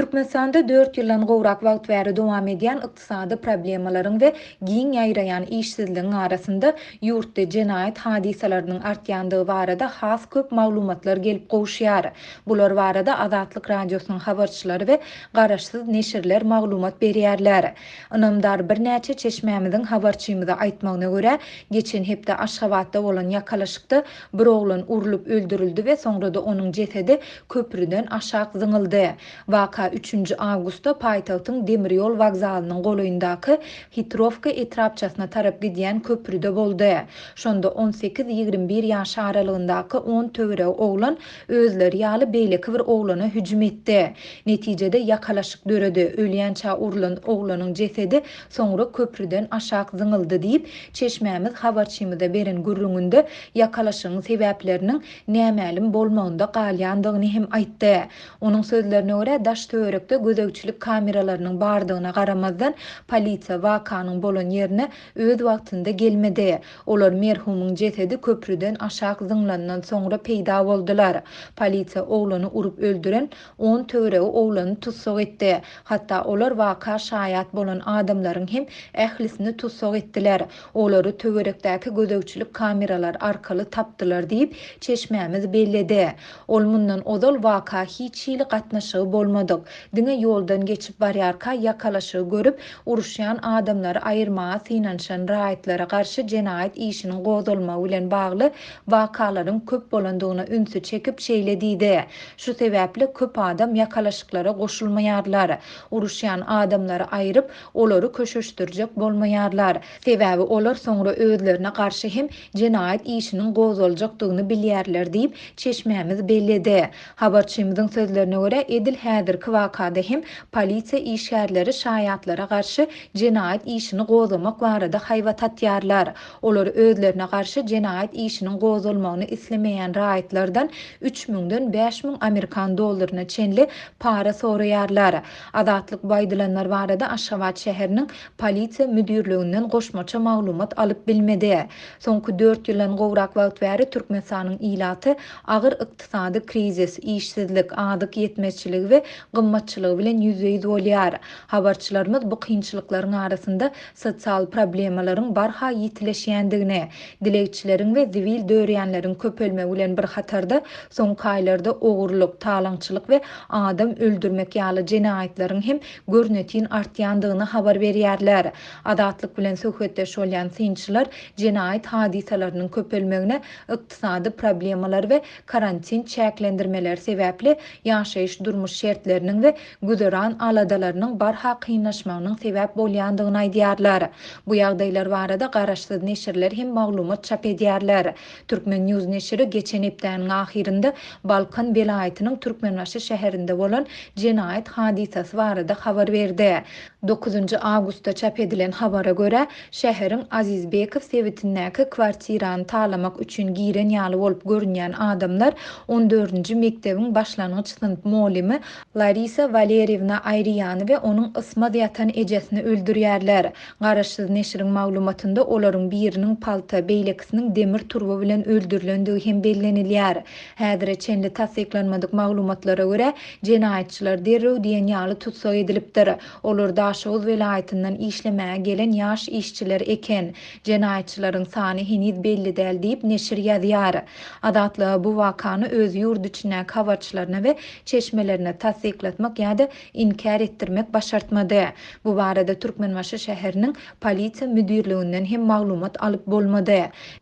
Türkmenistanda 4 ýyldan gowrak wagt bäri dowam edýän ykdysady problemalaryň we giň ýaýraýan işsizligiň arasynda ýurtda jenayet hadisalarynyň artýandygy barada has köp maglumatlar gelip gowşýar. Bular barada Azatlyk radiosynyň habarçylary we garaşsyz neşirler maglumat berýärler. Ynamdar bir näçe çeşmämiziň habarçymyza aýtmagyna görä, geçen hepde Aşgabatda bolan ýakalaşykda bir oglan urulyp öldürildi we soňra da onuň jesedi köprüden aşak zyňyldy. Waka 3-nji awgustda paýtagtyň demiryol wagzalynyň golaýyndaky Hitrovka etrapçasyna tarap gidýän köprüde boldy. Şonda 18-21 ýaş aralygyndaky 10 töwre oglan özleri ýaly beýleki bir oglana hüjüm etdi. Netijede ýakalaşyk döredi, ölýän ça urlan oglanyň jesedi soňra köprüden aşak zyňyldy diýip çeşmämiz habarçymyda beren gürlüňünde ýakalaşygyň sebäpleriniň nämälim bolmagynda galýandygyny hem aýtdy. Onuň sözlerine görä daş töwerekde gözegçilik kameralarynyň bardygyna garamazdan polisiýa wakanyň bolan ýerine öz wagtynda gelmedi. Olar merhumyň jesedi köprüden aşak zınglandan soňra peýda boldular. Polisiýa oglany urup öldüren 10 töweregi oglany tutsag etdi. Hatda olar waka şaýat bolan adamlaryň hem ählisini tutsag etdiler. Olary töwerekdäki gözegçilik kameralar arkaly tapdylar diýip çeşmämiz belledi. Olmundan odol waka hiç ýyly gatnaşygy bolmady. bolsak, diňe ýoldan geçip barýarka ýakalaşygy görüp, uruşýan adamlary aýyrmaga synanşan raýatlary garşy jenayet işinin gozulma bilen bagly wakalaryň köp bolandygyna ünsü çekip şeýlediydi. Şu sebäple köp adam ýakalaşyklara goşulmaýarlar. Uruşýan adamlary aýryp, olary köşeşdirjek bolmaýarlar. Sebäbi olar soňra özlerine garşy hem jenayet işinin gozuljakdygyny bilýärler diýip çeşmämiz belledi. Habarçymyzyň sözlerine görä Edil häzirki wakada hem polisiýa işgärleri şaýatlara garşy jenaýat işini gozulmak barada haýwa tatýarlar. Olar özlerine garşy jenaýat işiniň gozulmagyny islemeýän raýatlardan 3000-den 5000 Amerikan dollaryna çenli para soraýarlar. Adatlyk baýdylanlar barada Aşgabat şäheriniň polisiýa müdirliginden goşmaça maglumat alyp bilmedi. Soňky 4 ýyldan gowrak wagt bäri Türkmenistanyň ilaty agyr ykdysady krizis, işsizlik, adyk ýetmezçiligi we gymmatçylygy bilen ýüzüýüz bolýar. Habarçylarymyz bu kynçylyklaryň arasynda sosial problemalaryň barha ýetileşýändigini, dilekçileriň we zivil döreýänleriň köpelmegi bilen bir hatarda soňky aýlarda ogurluk, talançylyk we adam öldürmek ýaly jenaýatlaryň hem görnetin artýandygyny habar berýärler. Adatlyk bilen söhbetde şolýan synçylar jenaýat hadisalarynyň köpelmegine ykdysady problemalar we karantin çäklendirmeler sebäpli ýaşaýyş durmuş şertlerini ýerleriniň we güdüran aladalarynyň barha kynlaşmagynyň sebäp bolýandygyny aýdýarlar. Bu ýagdaýlar barada garaşsyz neşirler hem maglumat çap edýärler. Türkmen News neşiri geçen hepdäniň ahirinde Balkan belaýatynyň Türkmenbaşy şäherinde bolan jenayet hadisasy barada habar berdi. 9-njy awgustda çap edilen habara görä, şäheriň Azizbekow sewitindäki kwartirany talamak üçin giren ýaly bolup görünýän adamlar 14-nji mekdebiň başlangyç sınıf molimi Larisa Valerievna Ayriyany we onuň ysmad ýatan ejesini öldürýärler. Garaşsyz neşiriň maglumatynda olaryň biriniň palta beýlekisiniň demir turba bilen öldürilendigi hem bellenilýär. Häzir çenli tasdiklanmadyk maglumatlara görä, jenayetçiler derrew diýen ýaly tutsak edilipdir. Olar Daşoğuz velayetinden işlemeye gelen yaş işçiler eken jenayetçilerin sani henid belli del deyip neşir yaziyar. Adatlı bu vakanı öz yurdu içine kavaçlarına ve çeşmelerine tasdiklatmak ya da inkar ettirmek başartmadı. Bu barada Türkmenbaşı şehrinin polisiýa müdürlüğünden hem maglumat alıp bolmadı.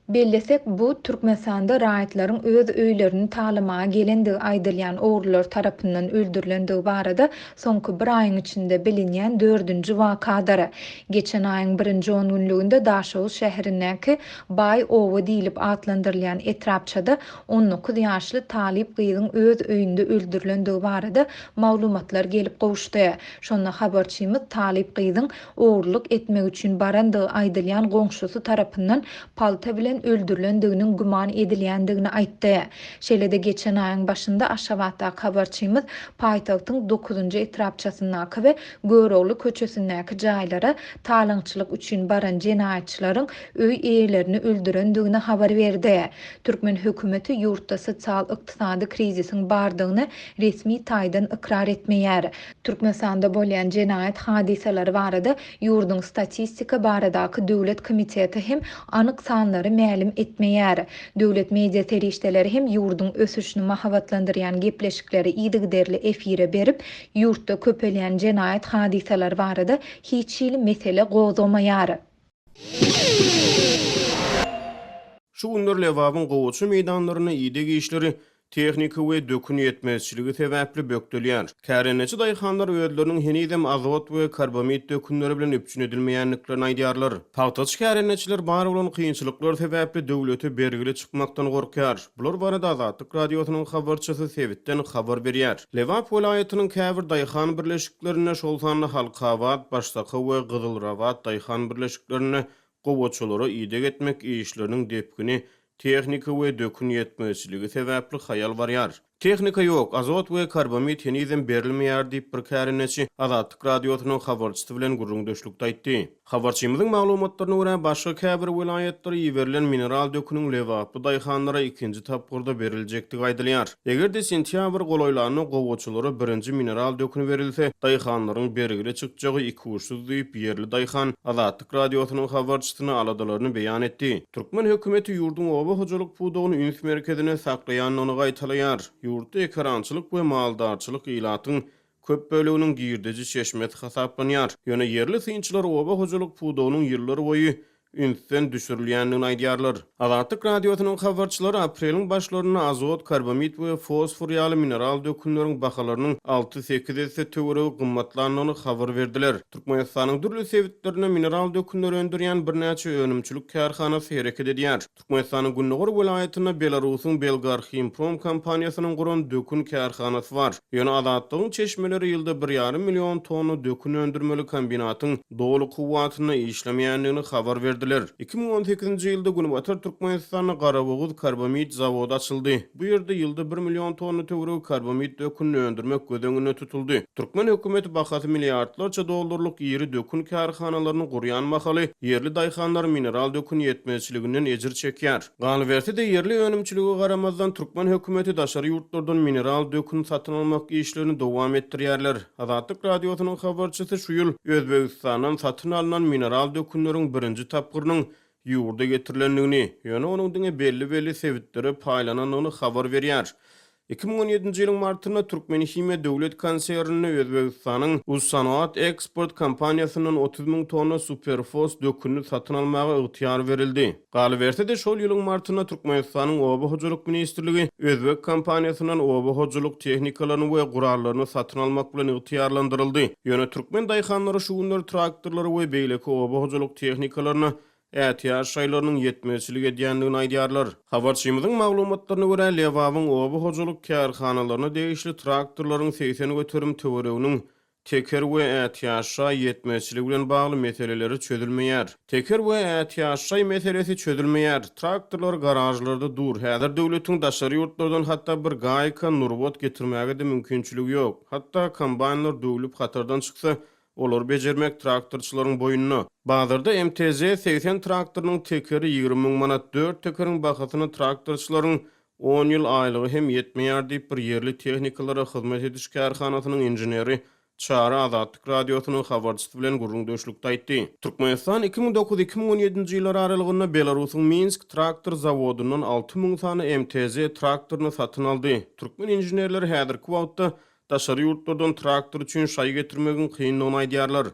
Bellesek bu Türkmenistan'da rahatların öz öylerini talamaya gelindi aydylyan oğurlar tarapından öldürülendiği barada sonku bir ayın içinde bilinyen 4-nji wakadara geçen aýyň 1-nji 10 günlüginde Daşow şäherindäki Bay Owa diýilip atlandyrylan etrapçada 19 ýaşly Talip gyýyň öz öýünde öldürilendigi barada maglumatlar gelip gowuşdy. Şonda habarçymyz Talip gyýyň ogurluk etmek üçin barandygy aýdylýan goňşusy tarapyndan palta bilen öldürilendiginiň guman edilýändigini aýtdy. Şeýle de geçen aýyň başynda Aşgabatda habarçymyz paýtagtyň 9-njy etrapçasyna we görogly köçesindäki jaýlara talançylyk üçin baran jenayetçilaryň öý eýelerini öldürendigini habar berdi. Türkmen hökümeti ýurtda sosial iqtisady krizisiň bardygyny resmi taýdan ikrar etmeýär. Türkmenistanda bolýan jenayet hadiseleri barada ýurdun statistika baradaky döwlet komiteti hem anyk sanlary mälim etmeýär. Döwlet media terişdeleri hem ýurdun ösüşini mahabatlandyrýan gepleşikleri ýygyderli efire berip ýurtda köpelýän jenayet hadiseleri barada hiç hiçili mesele gozomayary. Şu günler lewabın gowaçy meydanlaryna ýide giýişleri Texnika we dökün yetmezçiligi sebäpli bökdülýär. Käreneçi daýhanlar öýdleriniň henizem azot we karbamid dökünleri bilen üpçün edilmeýänliklerini aýdýarlar. Paýtaç käreneçiler bar bolan kynçylyklar sebäpli döwleti bergili çykmakdan gorkýar. Bular barada Azatlyk radiosynyň habarçysy Sewitden habar berýär. Lewap welaýatynyň käbir daýhan birleşiklerine şolsanly halkawat, başdaky we gyzylrawat daýhan birleşiklerine gowaçulara ýede etmek işleriniň depkini Texnika we dökün ýetmezçiligi sebäpli hayal barýar. Техника ýok, azot we karbamid henizem berilmeýär diýip bir kärineçi Azatlyk radiosynyň habarçysy bilen gurrungdöşlükde aýtdy. Habarçymyzyň maglumatlaryna görä başga käbir vilayatlary ýiberilen mineral dökünüň lewapy daýhanlara ikinji tapgyrda beriljekdigi aýdylýar. Egerde sentýabr golaýlaryny gowuçulara birinji mineral dökünü berilse, daýhanlaryň bergile çykjagy iki uçsuz diýip ýerli daýhan Azatlyk radiosynyň habarçysyna aladalaryny beýan etdi. Türkmen hökümeti ýurdun oba hojalyk pudugyny ünif merkezine saklaýanyny gaýtalaýar. yurtda ekrançylyk we maldarçylyk ilatyň köp bölügünün girdici şeşmet hasaplanýar. Ýöne yerli synçylar oba hojulyk pudonuň ýyllar boyu ünsden düşürilýändigini aýdýarlar. Azatlyk radiosynyň habarçylary aprelin başlaryna azot, karbamid we fosfor ýaly mineral dökümleriň bahalarynyň 6-8 etse töwereg gymmatlanyny habar berdiler. Türkmenistanyň dürli sewitlerine mineral dökümleri öndürýän birnäçe önümçilik kärhanasy hereket edýär. Türkmenistanyň Gunnogor welaýatyna Belarusyň Belgar Himprom kompaniýasynyň guran dökün kärhanasy bar. Ýöne azatlygyň çeşmeleri ýylda 1,5 million tonu dökün öndürmeli kombinatyň dolu kuwatyny işlemeýändigini habar berdi. berdiler. 2018-nji ýylda Gunbatar Türkmenistanyň Garawaguz karbamid zawody açyldy. Bu ýerde ýylda 1 million tonna töwre karbamid dökün öndürmek gödöňüne tutuldy. Türkmen hökümeti bahasy milliardlarça dollarlyk ýeri dökün karhanalaryny gurýan mahaly yerli daýhanlar mineral dökün ýetmezçiliginden ejir çekýär. Galwerte de yerli önümçiligi garamazdan Türkmen hökümeti daşary ýurtlardan mineral dökün satyn almak işlerini dowam etdirýärler. Azatlyk radiosynyň habarçysy şu ýyl Özbegistandan satyn alynan mineral dökünleriň birinji tap tapgyrnyň ýurda getirilendigini, ýöne onuň diňe belli-belli sebitleri paýlananyny habar berýär. 2017-nji ýylyň martyna Türkmenhime döwlet konserni Özbegistanyň Ussanoat eksport kompaniýasynyň 30 000 tonna superfos dökünü satyn almagy ygtyar berildi. Galiberte de şol ýylyň martyna Türkmenistanyň Oba hojalyk ministrligi Özbek kompaniýasynyň Oba hojalyk tehnikalaryny we gurallaryny satyn almak bilen ygtyarlandyryldy. Ýöne Türkmen daýhanlary şu günler traktorlary we beýleki Oba hojalyk tehnikalaryny Ätiýar şaýlarynyň ýetmezçilik edýändigini aýdýarlar. Habarçymyzyň maglumatlaryna görä Lewawyň obu hojalyk kärhanalaryna degişli traktorlaryň seýseni götürüm töwereginiň teker we ätiýaşa ýetmezçilik bilen bagly meseleleri çözülmeýär. Teker we ätiýaşa meselesi çözülmeýär. Traktorlar garajlarda dur. Häzir döwletiň daşary ýurtlardan hatda bir gaýka nurbot getirmäge de mümkinçiligi ýok. Hatda kombaynlar döwlüp hatardan çyksa Olar becermek traktorçylaryň boyunna. Bazarda MTZ 80 traktorynyň tekeri 20 000 manat, 4 tekeriň bahasyny traktorçylaryň 10 ýyl aýlygy hem ýetmeýär diýip bir yerli tehnikalara hyzmat ediş karhanasynyň injineri Çara Azatlyk radiosynyň habarçysy bilen gurrun döşlükde aýtdy. Türkmenistan 2009-2017-nji ýyllar aralygynda Belarusyň Minsk traktor zawodundan 6000 sany MTZ traktoryny satyn aldy. Türkmen injinerler häzirki wagtda daşary ýurtlardan traktor üçin şaý getirmegiň kynlygyny aýdýarlar.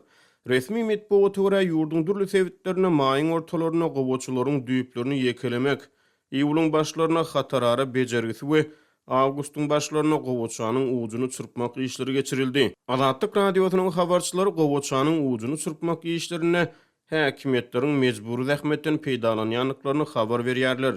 Resmi metbuga töre ýurdun dürli sewitlerine, maýyň ortalaryna gowaçylaryň düýplerini ýekelemek, iýulyň başlaryna hatarary bejergisi we Awgustun başlaryna gowaçanyň ujuny çırpmak işleri geçirildi. Azatlyk radiosynyň habarçylary gowaçanyň ujuny çırpmak işlerine häkimetleriň mejburi zähmetden peýdalan habar berýärler.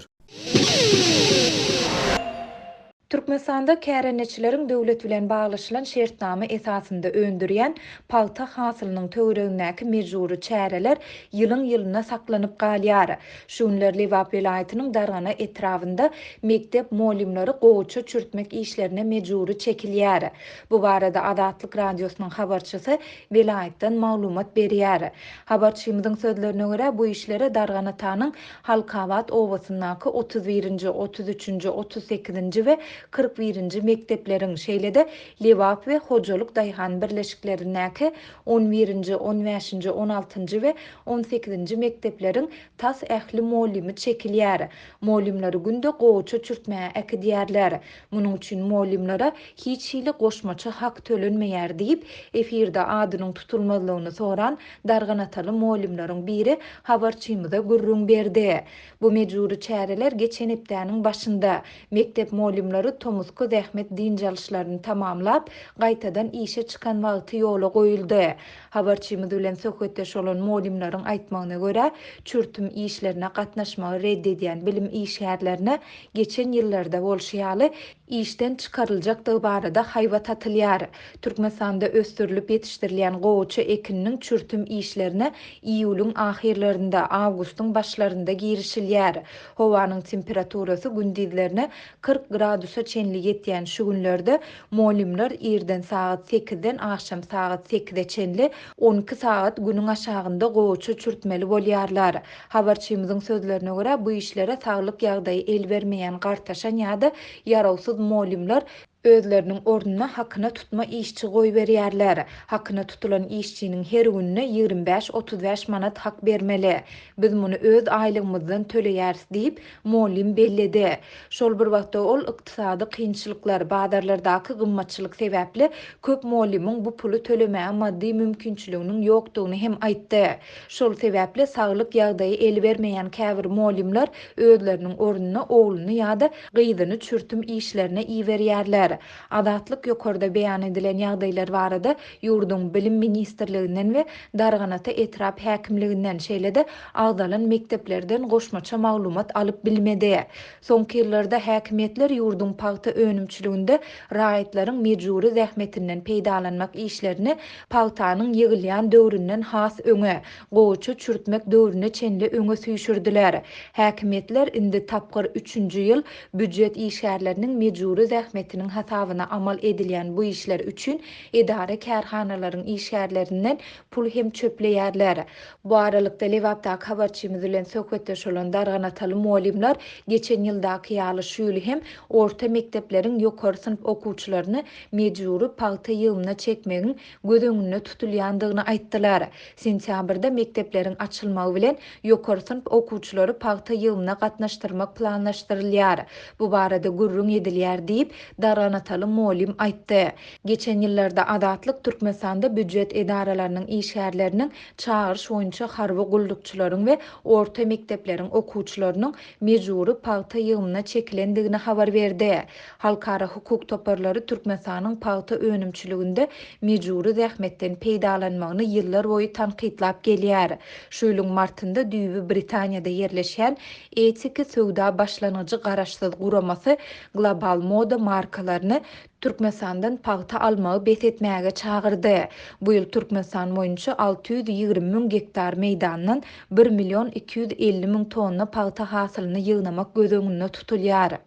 Türkmenistanda käreneçileriň döwlet bilen baglaşylan şertname esasında öndürýän palta hasylynyň töweregindäki mejburi çäreler ýylyň ýylyna saklanyp galýar. Şunlar Lewap welaýatynyň dargana etrawynda mektep molimleri goýça çürtmek işlerine mejburi çekilýär. Bu barada Adatlyk radiosynyň habarçysy welaýatdan maglumat berýär. Habarçymyzyň sözlerine görä bu işlere dargana tanyň Halkawat owasynaky 31-nji, 33-nji, 38-nji we 41-nji mektepleriň şeýlede Lewap we Hojalyk daýhan birleşiklerinäki 11-nji, 15-nji, 16-njy we 18-nji mektepleriň tas ähli molimi çekilýär. Molimleri günde goýça çürtmäge äki diýerler. Munyň üçin molimlere hiç hili goşmaça hak tölenmeýär diýip efirde adynyň tutulmalygyny soran darganataly molimleriň biri habarçymyza gurrun berdi. Bu mejburi çäreler geçen hepdäniň başynda mektep molimleri ýolary Tomuzky Zähmet din jalşlaryny tamamlap, gaýtadan işe çykan wagty ýola goýuldy. Habarçymyz bilen söhbetdeş bolan muallimlaryň aýtmagyna görä, çürtüm işlerine gatnaşmagy reddedýän bilim işgärlerine geçen ýyllarda bolşýaly işden çykaryljak da barada haýwa tatylýar. Türkmenistanda östürilip ýetişdirilýän goýuçy ekininiň çürtüm işlerine iýulyň ahirlerinde, awgustyň başlarında girişilýär. Howanyň temperaturasy gündizlerine 40 gradus bolsa çenli yetýän şu günlerde molimler irden saat 8-den akşam saat 8-de çenli 12 saat günün aşağında goçu çürtmeli bolýarlar. Habarçymyzyň sözlerine görä bu işlere saglyk ýagdaýy el bermeýän gartaşan ýa-da yarawsuz molimler özlerinin ornuna hakkına tutma işçi goy berýärler. Hakkına tutulan işçinin her gününe 25-35 manat hak bermeli. Biz muny öz aýlymyzdan töleýäris diýip molim belledi. Şol bir wagtda ol ykdysady kynçylyklar, badarlardaky gymmatçylyk sebäpli köp molimiň bu puly tölemäge maddi mümkinçiliginiň ýokdugyny hem aýtdy. Şol sebäpli saglyk ýagdaýy el bermeýän käbir molimler özleriniň ornuna ogluny ýa-da gyzyny çürtüm işlerine iwerýärler. ýagdaýlar, adatlyk ýokarda beýan edilen ýagdaýlar barada ýurdun bilim ministrliginden we darganata etrap häkimliginden şeýlede agdalan mekteplerden goşmaça maglumat alyp bilmedi. Soňky ýyllarda häkimetler ýurdun paýta önümçiliginde raýatlaryň mejburi zähmetinden peýdalanmak işlerini paýtanyň ýygylýan döwründen has öňe, goýuçu çürtmek döwrüne çenli öňe süýşürdiler. Häkimetler indi tapgyr 3-nji ýyl büdjet işgärleriniň mejburi zähmetiniň hatawyna amal edilýän bu işler üçin edara kärhanalaryň işgärlerinden pul hem çöpleýärler. Bu aralykda Lewapda habarçymy bilen söhbetde şolon darganataly muallimler geçen ýyldaky ýaly şüýli hem orta mektepleriň ýokary synyp okuwçylaryny mejburi palta ýylyna çekmegiň göz tutulýandygyny aýtdylar. Sentýabrda mektepleriň açylmagy bilen ýokary synyp okuwçylary palta ýylyna gatnaşdyrmak planlaşdyrylýar. Bu barada gurrun edilýär diýip dargan Gulan Ataly Molim aýtdy. Geçen ýyllarda adatlyk Türkmenistanda büdjet edaralarynyň işgärleriniň çağırış boýunça harby guldukçylaryň we orta mektepleriň okuwçylarynyň mejburi paýta ýygyna çekilendigini habar berdi. Halkara hukuk toparlary Türkmenistanyň paýta önümçiliginde mejburi zähmetden peýdalanmagyny ýyllar boýy tanqidlap gelýär. Şöýlüň martynda düýbi Britaniýada ýerleşen etiki söwda başlangyjy garaşsyz guramasy global moda markalary ýerlerini Türkmenistandan paýta almagy bet etmäge çağırdy. Bu ýyl Türkmenistan boýunça 620 000 gektar meýdandan 1 milyon 250 000 tonna paýta hasylyny ýygnamak gözüňünde tutulýar.